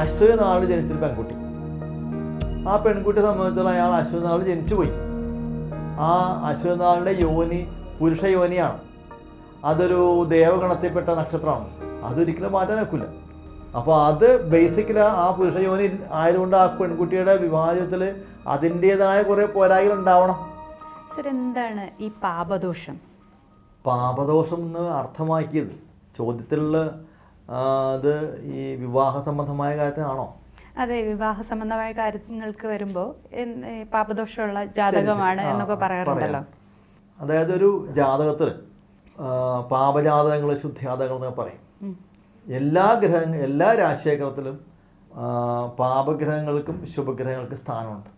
അശ്വതി നാളിൽ ജനിച്ചൊരു പെൺകുട്ടി. ആ പെൺകുട്ടിയെ സംബന്ധിച്ചോളം അയാൾ അശ്വതി നാളിൽ ജനിച്ചു പോയി. ആ അശ്വതി നാളിന്റെ യോനി പുരുഷ യോനിയാണ്. അതൊരു ദേവഗണത്തിൽപ്പെട്ട നക്ഷത്രമാണ്. അതൊരിക്കലും മാറ്റാൻ നിൽക്കില്ല അപ്പോൾ അത് ബേസിക്കലി ആ പുരുഷ യോനി ആയതുകൊണ്ട് ആ പെൺകുട്ടിയുടെ വിവാഹത്തിൽ അതിന്റെതായ കുറേ പോരായികൾ ഉണ്ടാവണം. സർ എന്താണ് ഈ പാപദോഷം? പാപദോഷം എന്ന് അർത്ഥമാക്കിയത്? ചോദ്യത്തിലുള്ള അത് ഈ വിവാഹ സംബന്ധമായ കാര്യത്തിനാണോ അതെ വിവാഹ സംബന്ധമായ കാര്യങ്ങൾക്ക് വരുമ്പോൾ പാപദോഷമുള്ള ജാതകമാണ് എന്നൊക്കെ പറയാറുണ്ടല്ലോ. അതായത് ഒരു ജാതകത്തിൽ പാപജാതകങ്ങൾ ശുദ്ധിജാതകങ്ങൾ എന്നൊക്കെ പറയും. എല്ലാ ഗ്രഹ എല്ലാ രാശിചക്രത്തിലും പാപഗ്രഹങ്ങൾക്കും ശുഭഗ്രഹങ്ങൾക്കും സ്ഥാനമുണ്ട്.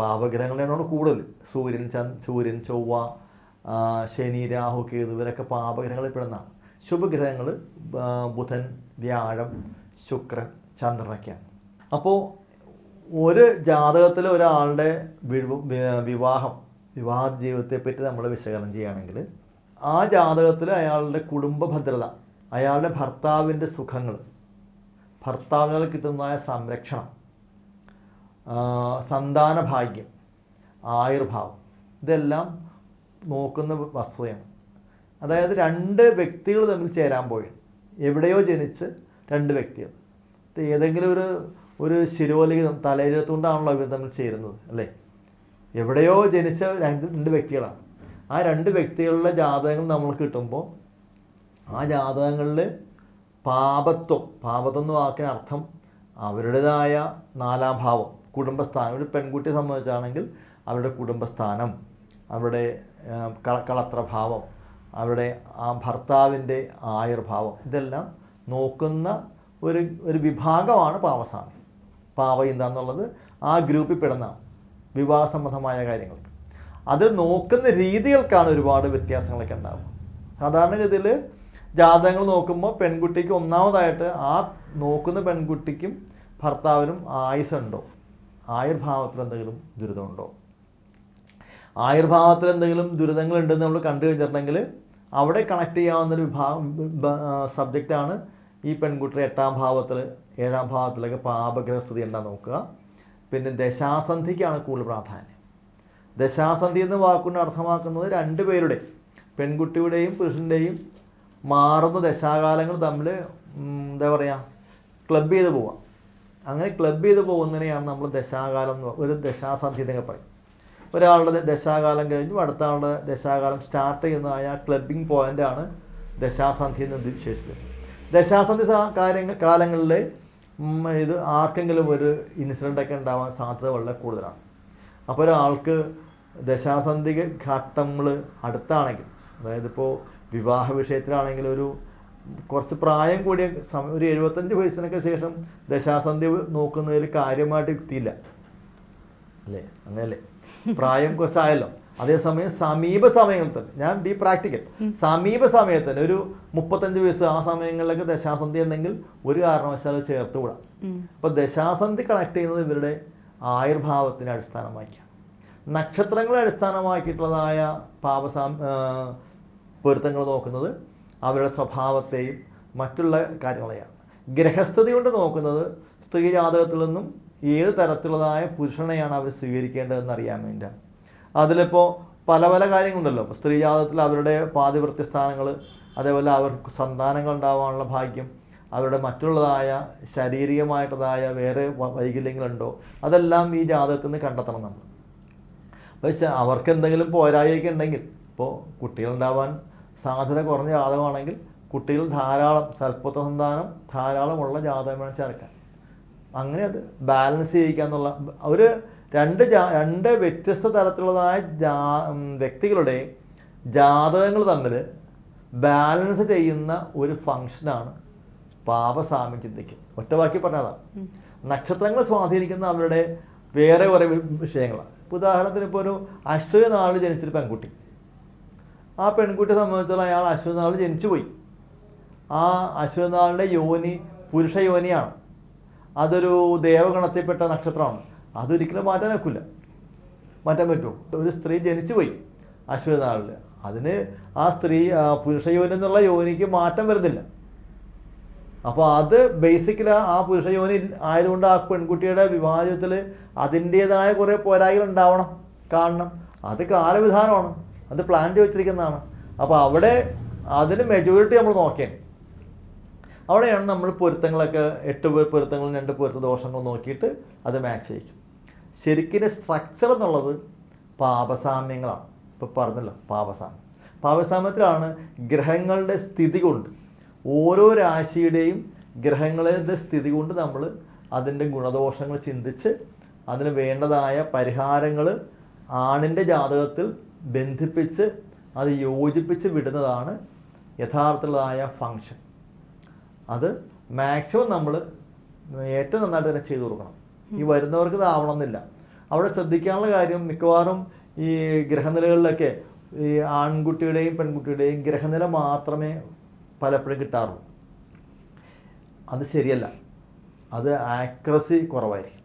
പാപഗ്രഹങ്ങളാണ് കൂടുതൽ. സൂര്യൻ ചന്ദ് സൂര്യൻ ചൊവ്വ ശനി രാഹു കേതു ഇവരൊക്കെ പാപഗ്രഹങ്ങളിൽ പെടുന്നതാണ്. ശുഭഗ്രഹങ്ങൾ ബുധൻ വ്യാഴം ശുക്രൻ ചന്ദ്രനൊക്കെയാണ് അപ്പോൾ ഒരു ജാതകത്തിൽ ഒരാളുടെ വിവാഹം വിവാഹ ജീവിതത്തെപ്പറ്റി നമ്മൾ വിശകലനം ചെയ്യുകയാണെങ്കിൽ ആ ജാതകത്തിൽ അയാളുടെ കുടുംബ ഭദ്രത അയാളുടെ ഭർത്താവിന്റെ സുഖങ്ങൾ ഭർത്താവിനാൽ കിട്ടുന്നതായ സംരക്ഷണം സന്താന ഭാഗ്യം ആയുർഭാവം ഇതെല്ലാം നോക്കുന്ന വസ്തുതയാണ്. അതായത് രണ്ട് വ്യക്തികൾ തമ്മിൽ ചേരാൻ പോയി. എവിടെയോ ജനിച്ച് രണ്ട് വ്യക്തികൾ. ഏതെങ്കിലും ഒരു ഒരു ശിരോലിഖിതം തലയിലെത്തുകൊണ്ടാണല്ലോ ഇവർ തമ്മിൽ ചേരുന്നത് അല്ലേ? എവിടെയോ ജനിച്ച രണ്ട് വ്യക്തികളാണ്. ആ രണ്ട് വ്യക്തികളുടെ ജാതകങ്ങൾ നമ്മൾ കിട്ടുമ്പോൾ ആ ജാതകങ്ങളിൽ പാപത്വം പാപത്വം എന്ന് വാക്കിന് അർത്ഥം അവരുടേതായ നാലാം ഭാവം കുടുംബസ്ഥാനം. ഒരു പെൺകുട്ടിയെ സംബന്ധിച്ചാണെങ്കിൽ അവരുടെ കുടുംബസ്ഥാനം അവരുടെ കള കളത്രഭാവം അവരുടെ ആ ഭർത്താവിന്റെ ആയുർഭാവം. ഇതെല്ലാം നോക്കുന്ന ഒരു ഒരു വിഭാഗമാണ് പാവസ്വാമി. പാവയിന്ത എന്നുള്ളത് ആ ഗ്രൂപ്പിൽ പെടുന്ന വിവാഹ സംബന്ധമായ കാര്യങ്ങൾക്ക് അത് നോക്കുന്ന രീതികൾക്കാണ് ഒരുപാട് വ്യത്യാസങ്ങളൊക്കെ ഉണ്ടാവുക. സാധാരണഗതിയിൽ ജാതകങ്ങൾ നോക്കുമ്പോൾ പെൺകുട്ടിക്ക് ഒന്നാമതായിട്ട് ആ നോക്കുന്ന പെൺകുട്ടിക്കും ഭർത്താവിനും ആയുസുണ്ടോ ആയുർഭാവത്തിൽ എന്തെങ്കിലും ദുരിതമുണ്ടോ? ആയുർഭാവത്തിൽ എന്തെങ്കിലും ദുരിതങ്ങൾ ഉണ്ടെന്ന് നമ്മൾ കണ്ടു കഴിഞ്ഞിട്ടുണ്ടെങ്കിൽ അവിടെ കണക്ട് ചെയ്യാവുന്ന ഒരു വിഭാഗം സബ്ജക്റ്റാണ് ഈ പെൺകുട്ടി എട്ടാം ഭാവത്തിൽ ഏഴാം ഭാവത്തിലൊക്കെ പാപഗ്രഹസ്ഥിതി ഉണ്ടാ നോക്കുക? പിന്നെ ദശാസന്ധിക്കാണ് കൂടുതൽ പ്രാധാന്യം. ദശാസന്ധി എന്ന് വാക്കുകൊണ്ട് അർത്ഥമാക്കുന്നത് രണ്ട് പേരുടെ പെൺകുട്ടിയുടെയും പുരുഷന്റെയും മാറുന്ന ദശാകാലങ്ങൾ തമ്മിൽ എന്താ പറയുക ക്ലബ് ചെയ്ത് പോവാം അങ്ങനെ ക്ലബ് ചെയ്ത് പോകുന്നതിനെയാണ് നമ്മൾ ദശാകാലം എന്ന് ഒരു ദശാസന്ധി എന്നൊക്കെ പറയും. ഒരാളുടെ ദശാകാലം കഴിഞ്ഞു അടുത്ത ആളുടെ ദശാകാലം സ്റ്റാർട്ട് ചെയ്യുന്നതായ ക്ലബിംഗ് പോയിന്റാണ് ദശാസന്ധി എന്ന് വിശേഷിപ്പിക്കുന്നത്. ദശാസന്ധി കാര്യങ്ങൾ കാലങ്ങളിൽ ഇത് ആർക്കെങ്കിലും ഒരു ഇൻസിഡന്റ് ഒക്കെ ഉണ്ടാവാൻ സാധ്യത വളരെ കൂടുതലാണ്. അപ്പോൾ ഒരാൾക്ക് ദശാസന്ധി ഘട്ടങ്ങൾ അടുത്താണെങ്കിൽ അതായത് ഇപ്പോൾ വിവാഹ വിഷയത്തിലാണെങ്കിൽ ഒരു കുറച്ച് പ്രായം കൂടിയ സമയം ഒരു എഴുപത്തഞ്ച് വയസ്സിനൊക്കെ ശേഷം ദശാസന്ധി നോക്കുന്നതിൽ കാര്യമായിട്ട് യുക്തിയില്ല അല്ലേ? അങ്ങനെയല്ലേ പ്രായം കുറച്ചായല്ലോ. അതേസമയം സമീപ സമയങ്ങളിൽ തന്നെ ഞാൻ ബി പ്രാക്ടിക്കൽ സമീപ സമയത്ത് തന്നെ ഒരു മുപ്പത്തഞ്ച് വയസ്സ് ആ സമയങ്ങളിലൊക്കെ ദശാസന്ധി ഉണ്ടെങ്കിൽ ഒരു കാരണവശാലും ചേർത്ത് വിടാം അപ്പൊ അപ്പോൾ ദശാസന്ധി കണക്ട് ചെയ്യുന്നത് ഇവരുടെ ആയുർഭാവത്തിനെ അടിസ്ഥാനമാക്കിയാണ് നക്ഷത്രങ്ങളെ അടിസ്ഥാനമാക്കിയിട്ടുള്ളതായ പാപസാ പൊരുത്തങ്ങൾ നോക്കുന്നത് അവരുടെ സ്വഭാവത്തെയും മറ്റുള്ള കാര്യങ്ങളെയാണ്. ഗ്രഹസ്ഥിതി കൊണ്ട് നോക്കുന്നത് സ്ത്രീ ജാതകത്തിൽ നിന്നും ഏത് തരത്തിലുള്ളതായ പുരുഷനെയാണ് അവർ സ്വീകരിക്കേണ്ടതെന്ന് അറിയാൻ വേണ്ടിയാണ് അതിലിപ്പോൾ പല പല കാര്യങ്ങളുണ്ടല്ലോ. ഇപ്പോൾ സ്ത്രീ ജാതകത്തിൽ അവരുടെ പാതിവൃത്യ സ്ഥാനങ്ങൾ അതേപോലെ അവർക്ക് സന്താനങ്ങൾ ഉണ്ടാവാനുള്ള ഭാഗ്യം അവരുടെ മറ്റുള്ളതായ ശാരീരികമായിട്ടുള്ളതായ വേറെ വൈകല്യങ്ങളുണ്ടോ അതെല്ലാം ഈ ജാതകത്തിൽ നിന്ന് കണ്ടെത്തണം നമ്മൾ. പക്ഷെ അവർക്ക് എന്തെങ്കിലും പോരായൊക്കെ ഉണ്ടെങ്കിൽ ഇപ്പോൾ കുട്ടികളുണ്ടാവാൻ സാധ്യത കുറഞ്ഞ ജാതകമാണെങ്കിൽ കുട്ടികൾ ധാരാളം സൽപ്പുത്ര സന്താനം ധാരാളമുള്ള ജാതകമാണ് ചേർക്കാൻ അങ്ങനെ അത് ബാലൻസ് ചെയ്യിക്കുക എന്നുള്ള ഒരു രണ്ട് ജാ രണ്ട് വ്യത്യസ്ത തരത്തിലുള്ളതായ ജാ വ്യക്തികളുടെ ജാതകങ്ങൾ തമ്മിൽ ബാലൻസ് ചെയ്യുന്ന ഒരു ഫങ്ഷനാണ് പാപസാമ്യം ചിന്തയ്ക്ക് ഒറ്റവാക്കി പറഞ്ഞതാണ് നക്ഷത്രങ്ങൾ സ്വാധീനിക്കുന്ന അവരുടെ വേറെ കുറേ വിഷയങ്ങളാണ് ഇപ്പോൾ ഉദാഹരണത്തിന് ഇപ്പോൾ ഒരു അശ്വതി നാളിൽ ജനിച്ചൊരു പെൺകുട്ടി. ആ പെൺകുട്ടിയെ സംബന്ധിച്ചോളം അയാൾ അശ്വനാളിൽ ജനിച്ചു പോയി ആ അശ്വനാളിന്റെ യോനി പുരുഷ യോനിയാണ്. അതൊരു ദേവഗണത്തിൽപ്പെട്ട നക്ഷത്രമാണ്. അതൊരിക്കലും മാറ്റാൻ ഒക്കില്ല. മാറ്റാൻ പറ്റുമോ ഒരു സ്ത്രീ ജനിച്ചു പോയി അശ്വതി നാളിൽ അതിന് ആ സ്ത്രീ പുരുഷ യോനി എന്നുള്ള യോനിക്ക് മാറ്റം വരുന്നില്ല. അപ്പോൾ അത് ബേസിക്കലി ആ പുരുഷ യോനി ആയതുകൊണ്ട് ആ പെൺകുട്ടിയുടെ വിവാഹത്തിൽ അതിന്റേതായ കുറേ പോരായ്മകൾ ഉണ്ടാവണം കാണണം. അത് കാലവിധാനമാണ്. അത് പ്ലാൻ വെച്ചിരിക്കുന്നതാണ്. അപ്പോൾ അവിടെ അതിന് മെജോറിറ്റി നമ്മൾ നോക്കിയാൽ അവിടെയാണ് നമ്മൾ പൊരുത്തങ്ങളൊക്കെ എട്ട് പൊരുത്തങ്ങളും രണ്ട് പൊരുത്ത ദോഷങ്ങളും നോക്കിയിട്ട് അത് മാച്ച് ചെയ്യിക്കും. ശരിക്കും സ്ട്രക്ചർ എന്നുള്ളത് പാപസാമ്യങ്ങളാണ്. ഇപ്പോൾ പറഞ്ഞല്ലോ പാപസാമ്യം. പാപസാമ്യത്തിലാണ് ഗ്രഹങ്ങളുടെ സ്ഥിതി കൊണ്ട് ഓരോ രാശിയുടെയും ഗ്രഹങ്ങളുടെ സ്ഥിതി കൊണ്ട് നമ്മൾ അതിന്റെ ഗുണദോഷങ്ങൾ ചിന്തിച്ച് അതിന് വേണ്ടതായ പരിഹാരങ്ങൾ ആണിന്റെ ജാതകത്തിൽ ബന്ധിപ്പിച്ച് അത് യോജിപ്പിച്ച് വിടുന്നതാണ് യഥാർത്ഥത്തിലുള്ളതായ ഫങ്ഷൻ അത് മാക്സിമം നമ്മൾ ഏറ്റവും നന്നായിട്ട് തന്നെ ചെയ്തു കൊടുക്കണം. ഈ വരുന്നവർക്ക് ഇതാവണമെന്നില്ല അവിടെ ശ്രദ്ധിക്കാനുള്ള കാര്യം മിക്കവാറും ഈ ഗ്രഹനിലകളിലൊക്കെ ഈ ആൺകുട്ടിയുടെയും പെൺകുട്ടിയുടെയും ഗ്രഹനില മാത്രമേ പലപ്പോഴും കിട്ടാറുള്ളൂ. അത് ശരിയല്ല. അത് ആക്രസി കുറവായിരിക്കും.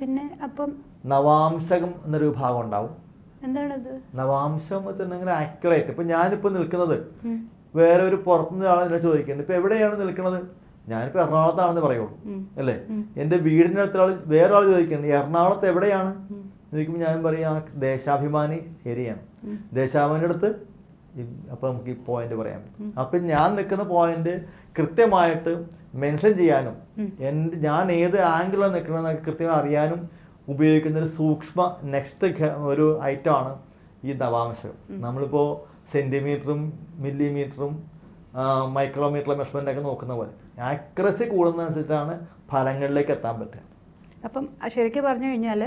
പിന്നെ അപ്പം നവാംശകം എന്നൊരു വിഭാഗം ഉണ്ടാവും. എന്താണത്? നവാംശം വെച്ചിട്ടുണ്ടെങ്കിൽ ആക്യുറേറ്റ് ഇപ്പൊ ഞാനിപ്പോ നിൽക്കുന്നത്. വേറെ ഒരു പുറത്തുനിന്ന് ഒരാൾ എന്നെ ചോദിക്കുന്നുണ്ട്. ഇപ്പൊ എവിടെയാണ് നിൽക്കുന്നത് ഞാനിപ്പോ എറണാകുളത്താണെന്ന് പറയുള്ളൂ. അല്ലേ? എന്റെ എന്റെ വീടിന്റെ അടുത്ത ആൾ വേറെ ആൾ ചോദിക്കുന്നുണ്ട് എറണാകുളത്ത് എവിടെയാണ്? ചോദിക്കുമ്പോൾ ഞാൻ പറയും ആ ദേശാഭിമാനി ഏരിയയാണ്. ദേശാഭിമാനിയുടെ അടുത്ത് അപ്പൊ നമുക്ക് ഈ പോയിന്റ് പറയാം. അപ്പൊ ഞാൻ നിൽക്കുന്ന പോയിന്റ് കൃത്യമായിട്ട് മെൻഷൻ ചെയ്യാനും. എന്റെ ഞാൻ ഏത് ആംഗിളിലാണ് നിൽക്കണമെന്ന് കൃത്യമായി അറിയാനും ഉപയോഗിക്കുന്ന ഒരു സൂക്ഷ്മ നെക്സ്റ്റ് ഒരു ഐറ്റമാണ് ഈ നവാംശകം നമ്മളിപ്പോൾ സെന്റിമീറ്ററും മില്ലിമീറ്ററും മൈക്രോമീറ്റർ മെഷർമെന്റ് ഒക്കെ നോക്കുന്ന പോലെ. ആക്യുറസി കൂടുന്നതനുസരിച്ചാണ് ഫലങ്ങളിലേക്ക് എത്താൻ പറ്റുക. അപ്പം ശരിക്കും പറഞ്ഞു കഴിഞ്ഞാൽ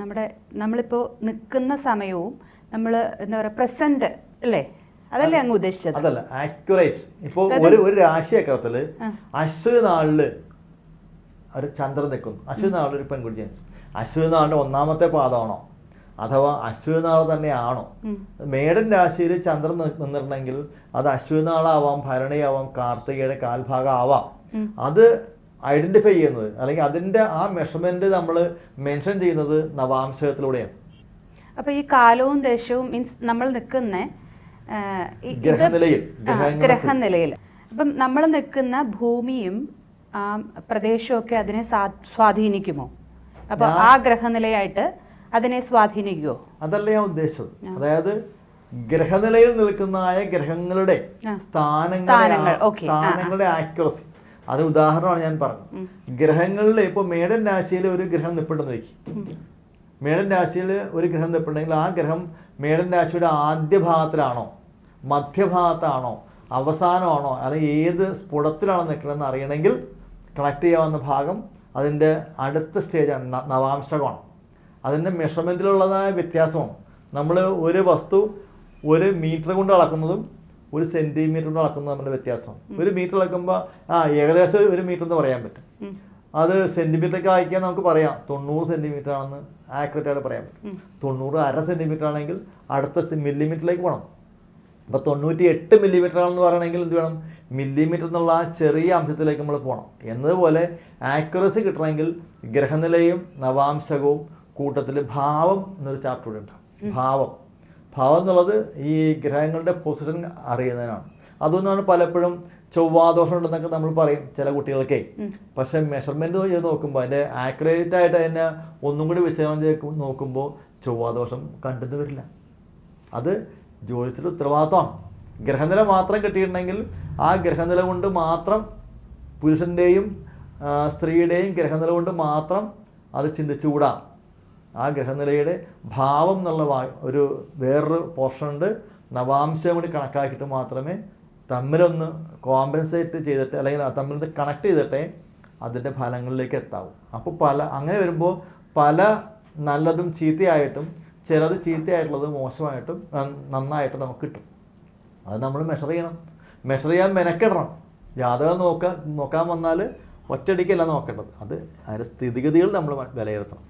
നമ്മുടെ നമ്മളിപ്പോൾ നിൽക്കുന്ന സമയവും നമ്മൾ എന്താ പറയുക പ്രസന്റ് അല്ലേ? അതല്ലേ അങ്ങ് ഉദ്ദേശിച്ചത്? അതല്ല ആക്യുറേറ്റ് ഇപ്പോൾ ഒരു ഒരു രാശി അക്രത്തിൽ അശ്വതി നാളിൽ ഒരു ചന്ദ്രൻ നിൽക്കുന്നു. അശ്വതി നാളിൽ ഒരു പെൺകുട്ടി ജനിച്ചു. അശ്വതി നാളിന്റെ ഒന്നാമത്തെ പാദമാണോ അഥവാ അശ്വതി നാൾ തന്നെയാണോ മേടൻ രാശിയിൽ ചന്ദ്രൻ നിന്നിട്ടുണ്ടെങ്കിൽ അത് അശ്വനാളാവാം ഭരണിയാവാം കാർത്തികയുടെ കാൽഭാഗം ആവാം അത് ഐഡന്റിഫൈ ചെയ്യുന്നത് അല്ലെങ്കിൽ അതിന്റെ ആ മെഷർമെന്റ് നമ്മൾ മെൻഷൻ ചെയ്യുന്നത് നവാംശകത്തിലൂടെയാണ് അപ്പൊ ഈ കാലവും ദേശവും മീൻസ് നമ്മൾ നിൽക്കുന്ന ഗ്രഹനിലയിൽ, ഗ്രഹനിലയിൽ. അപ്പം നമ്മൾ നിൽക്കുന്ന ഭൂമിയും ഒക്കെ അതിനെ സ്വാധീനിക്കുമോ? അപ്പൊ ഞാൻ- ആ ഗ്രഹനിലയായിട്ട് അതിനെ സ്വാധീനിക്കുമോ അതല്ല ഞാൻ ഉദ്ദേശിച്ചത്. അതായത് ഗ്രഹനിലയിൽ നിൽക്കുന്നതായ ഗ്രഹങ്ങളുടെ. സ്ഥാനങ്ങളുടെ ആക്യുറസി. അത് ഉദാഹരണമാണ് ഞാൻ പറഞ്ഞത്. ഗ്രഹങ്ങളിൽ ഇപ്പോൾ മേടൻ രാശിയിൽ ഒരു ഗ്രഹം നിൽപ്പുണ്ടെന്ന് വെക്കും. മേടൻ രാശിയിൽ ഒരു ഗ്രഹം നിൽപ്പുണ്ടെങ്കിൽ ആ ഗ്രഹം മേടൻ രാശിയുടെ ആദ്യ ഭാഗത്തിലാണോ? മധ്യഭാഗത്താണോ? അവസാനമാണോ? അല്ലെങ്കിൽ ഏത് സ്ഫുടത്തിലാണോ നിൽക്കണമെന്ന് അറിയണമെങ്കിൽ കണക്ട് ചെയ്യാവുന്ന ഭാഗം അതിന്റെ അടുത്ത സ്റ്റേജാണ് നവാംശകമാണ്. അതിന്റെ മെഷർമെന്റിലുള്ളതായ വ്യത്യാസമാണ് നമ്മൾ ഒരു വസ്തു ഒരു മീറ്റർ കൊണ്ട് അളക്കുന്നതും ഒരു സെന്റിമീറ്റർ കൊണ്ട് അളക്കുന്നതും തമ്മിലുള്ള വ്യത്യാസമാണ് ഒരു മീറ്റർ അളക്കുമ്പോൾ ആ ഏകദേശം ഒരു മീറ്റർ എന്ന് പറയാൻ പറ്റും. അത് സെന്റിമീറ്ററൊക്കെ അയക്കാൻ നമുക്ക് പറയാം. തൊണ്ണൂറ് സെന്റിമീറ്റർ ആണെന്ന് ആക്യുറേറ്റ് ആയിട്ട് പറയാൻ പറ്റും. തൊണ്ണൂറ് അര സെന്റിമീറ്റർ ആണെങ്കിൽ അടുത്ത മില്ലിമീറ്ററിലേക്ക് പോകണം അപ്പോൾ തൊണ്ണൂറ്റി എട്ട് മില്ലിമീറ്റർ ആണെന്ന് പറയണമെങ്കിൽ എന്ത് വേണം? മില്ലിമീറ്റർ എന്നുള്ള ആ ചെറിയ അംശത്തിലേക്ക് നമ്മൾ പോകണം എന്നതുപോലെ ആക്യുറസി കിട്ടണമെങ്കിൽ ഗ്രഹനിലയും നവാംശകവും കൂട്ടത്തിൽ ഭാവം എന്നൊരു ചാപ്റ്റർ കൂടെ ഉണ്ട്. ഭാവം. ഭാവം എന്നുള്ളത് ഈ ഗ്രഹങ്ങളുടെ പൊസിഷൻ അറിയുന്നതിനാണ്. അതുകൊണ്ടാണ് പലപ്പോഴും ചൊവ്വാദോഷം ഉണ്ടെന്നൊക്കെ നമ്മൾ പറയും ചില കുട്ടികൾക്കേ. പക്ഷെ മെഷർമെന്റ് ചെയ്ത് നോക്കുമ്പോൾ അതിന്റെ ആക്യുറേറ്റ് ആയിട്ട് അതിനെ ഒന്നും കൂടി വിശകലനം ചെയ്ത് നോക്കുമ്പോൾ ചൊവ്വാദോഷം കണ്ടെന്ന് വരില്ല. അത് ജ്യോതിഷത്തിന്റെ ഉത്തരവാദിത്വമാണ്. ഗ്രഹനില മാത്രം കിട്ടിയിട്ടുണ്ടെങ്കിൽ ആ ഗ്രഹനില കൊണ്ട് മാത്രം പുരുഷന്റെയും സ്ത്രീയുടെയും ഗ്രഹനില കൊണ്ട് മാത്രം അത് ചിന്തിച്ചുകൂടാ. ആ ഗ്രഹനിലയുടെ ഭാവം എന്നുള്ള ഒരു വേറൊരു പോർഷൻ ഉണ്ട്. നവാംശം കൂടി കണക്കാക്കിയിട്ട് മാത്രമേ തമ്മിലൊന്ന് കോമ്പൻസേറ്റ് ചെയ്തിട്ട് അല്ലെങ്കിൽ തമ്മിൽ കണക്ട് ചെയ്തിട്ടേ അതിന്റെ ഫലങ്ങളിലേക്ക് എത്താവൂ. അപ്പോൾ പല അങ്ങനെ വരുമ്പോൾ പല നല്ലതും ചീത്തയായിട്ടും ചിലത് ചീത്തയായിട്ടുള്ളത് മോശമായിട്ടും നന്ന- നന്നായിട്ടും നമുക്ക് കിട്ടും. അത് നമ്മൾ മെഷർ ചെയ്യണം. മെഷർ ചെയ്യാൻ മെനക്കെടണം. ജാതകം നോക്കാൻ നോക്കാൻ വന്നാൽ ഒറ്റയടിക്കല്ല നോക്കേണ്ടത്. അത് അതിന്റെ സ്ഥിതിഗതികൾ നമ്മൾ വിലയിരുത്തണം.